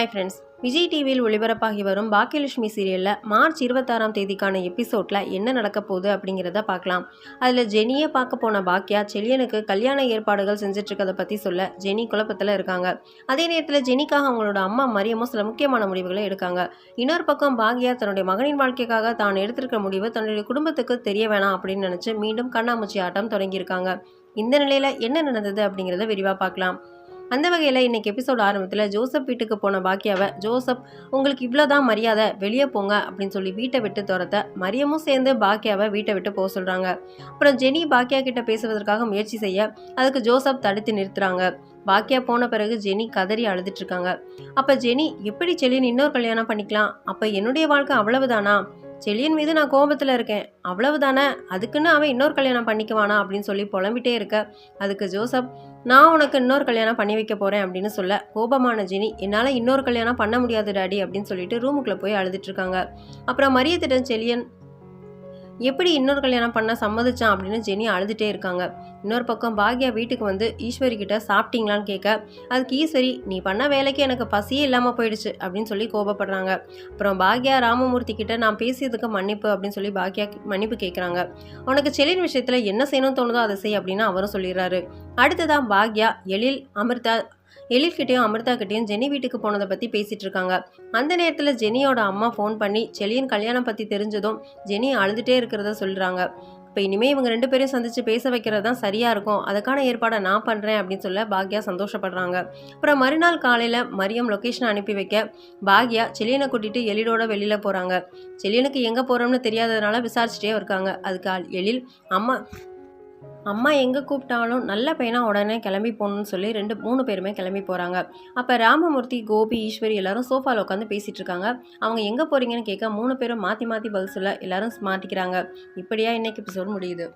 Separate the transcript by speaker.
Speaker 1: Hi friends Vijay டிவியில் ஒளிபரப்பாகி வரும் பாக்கியலட்சுமி சீரியலில் மார்ச் இருபத்தாறாம் தேதிக்கான எபிசோடில் என்ன நடக்க போகுது அப்படிங்கிறத பார்க்கலாம். அதில் ஜெனியை பார்க்க போன பாக்கியா செலியனுக்கு கல்யாண ஏற்பாடுகள் செஞ்சிட்ருக்கதை பற்றி சொல்ல ஜெனி குழப்பத்தில் இருக்காங்க. அதே நேரத்தில் ஜெனிக்காக அவங்களோட அம்மா மரியமும் சில முக்கியமான முடிவுகளை எடுக்காங்க. இன்னொரு பக்கம் பாக்யா தன்னுடைய மகனின் வாழ்க்கைக்காக தான் எடுத்திருக்கிற முடிவு தன்னுடைய குடும்பத்துக்கு தெரிய வேணாம் அப்படின்னு நினச்சி மீண்டும் கண்ணாமூச்சி ஆட்டம் தொடங்கியிருக்காங்க. இந்த நிலையில் என்ன நடந்தது அப்படிங்கிறத விரிவாக பார்க்கலாம். அந்த வகையில் இன்றைக்கி எபிசோட் ஆரம்பத்தில் ஜோசப் வீட்டுக்கு போன பாக்கியாவை ஜோசப் உங்களுக்கு இவ்வளோதான் மரியாதை வெளியே போங்க அப்படின்னு சொல்லி வீட்டை விட்டு துரத்த மரியமும் சேர்ந்து பாக்கியாவை வீட்டை விட்டு போக சொல்கிறாங்க அப்புறம் ஜெனி பாக்கியா கிட்ட பேசுவதற்காக முயற்சி செய்ய அதுக்கு ஜோசப் தடுத்து நிறுத்துறாங்க. பாக்கியா போன பிறகு ஜெனி கதறி அழுதுட்டு இருக்காங்க. அப்போ ஜெனி எப்படி செலியன் இன்னொரு கல்யாணம் பண்ணிக்கலாம்? அப்போ என்னுடைய வாழ்க்கை அவ்வளவுதானா? செலியன் மீது நான் கோபத்தில் இருக்கேன். அவ்வளவுதானே? அதுக்குன்னு அவன் இன்னொரு கல்யாணம் பண்ணிக்குவானா? அப்படின்னு சொல்லி புலம்பிட்டே இருக்க அதுக்கு ஜோசப் நான் உனக்கு இன்னொரு கல்யாணம் பண்ணி வைக்க போகிறேன் அப்படின்னு சொல்ல கோபமான ஜினி என்னால் இன்னொரு கல்யாணம் பண்ண முடியாது டாடி அப்படின்னு சொல்லிட்டு ரூமுக்குள்ளே போய் அழுதுட்டு இருக்காங்க. அப்புறம் மரியத்திடம் செலியன் எப்படி இன்னொரு கல்யாணம் பண்ண சம்மதிச்சான் அப்படின்னு ஜெனி அழுதுகிட்டே இருக்காங்க. இன்னொரு பக்கம் பாக்யா வீட்டுக்கு வந்து ஈஸ்வரி கிட்ட சாப்பிட்டீங்களான்னு கேட்க அதுக்கு ஈஸ்வரி நீ பண்ண வேலைக்கு எனக்கு பசியே இல்லாமல் போயிடுச்சு அப்படின்னு சொல்லி கோபப்படுறாங்க. அப்புறம் பாக்யா ராமமூர்த்தி கிட்ட நான் பேசியதுக்கு மன்னிப்பு அப்படின்னு சொல்லி பாக்யா மன்னிப்பு கேட்குறாங்க உனக்கு செலின் விஷயத்தில் என்ன செய்யணும்னு தோணுதோ அதை செய் அப்படின்னு அவரும் சொல்லிடுறாரு. அடுத்ததான் பாக்யா எழில் அமிர்தா எழில்கிட்டையும் அமிர்தா கிட்டேயும் ஜெனி வீட்டுக்கு போனதை பற்றி பேசிகிட்டு இருக்காங்க. அந்த நேரத்தில் ஜெனியோட அம்மா ஃபோன் பண்ணி செளியின் கல்யாணம் பற்றி தெரிஞ்சதும் ஜெனி அழுதுகிட்டே இருக்கிறத சொல்கிறாங்க இப்போ இனிமேல் இவங்க ரெண்டு பேரையும் சந்தித்து பேச வைக்கிறது தான் சரியாக இருக்கும். அதுக்கான ஏற்பாடை நான் பண்ணுறேன் அப்படின்னு சொல்ல பாக்யா சந்தோஷப்படுறாங்க. அப்புறம் மறுநாள் காலையில் மரியம் லொக்கேஷனை அனுப்பி வைக்க பாக்யா செலியனை கூட்டிகிட்டு எழிலோட வெளியில் போகிறாங்க செலியனுக்கு எங்கே போகிறோம்னு தெரியாததுனால விசாரிச்சுட்டே இருக்காங்க. அதுக்கு எழில் அம்மா அம்மா எங்கே கூப்பிட்டாலும் நல்ல பையனாக உடனே கிளம்பி போகணும்னு சொல்லி ரெண்டு மூணு பேருமே கிளம்பி போகிறாங்க அப்போ ராமமூர்த்தி கோபி ஈஸ்வரி எல்லாரும் சோஃபாவில் உட்காந்து பேசிகிட்டு இருக்காங்க. அவங்க எங்கே போகிறீங்கன்னு கேட்க மூணு பேரும் மாற்றி மாற்றி பதில் சொல்ல எல்லாரும் மாட்டிக்கிறாங்க. இப்படியா இன்னைக்கு எபிசோடு முடியுது?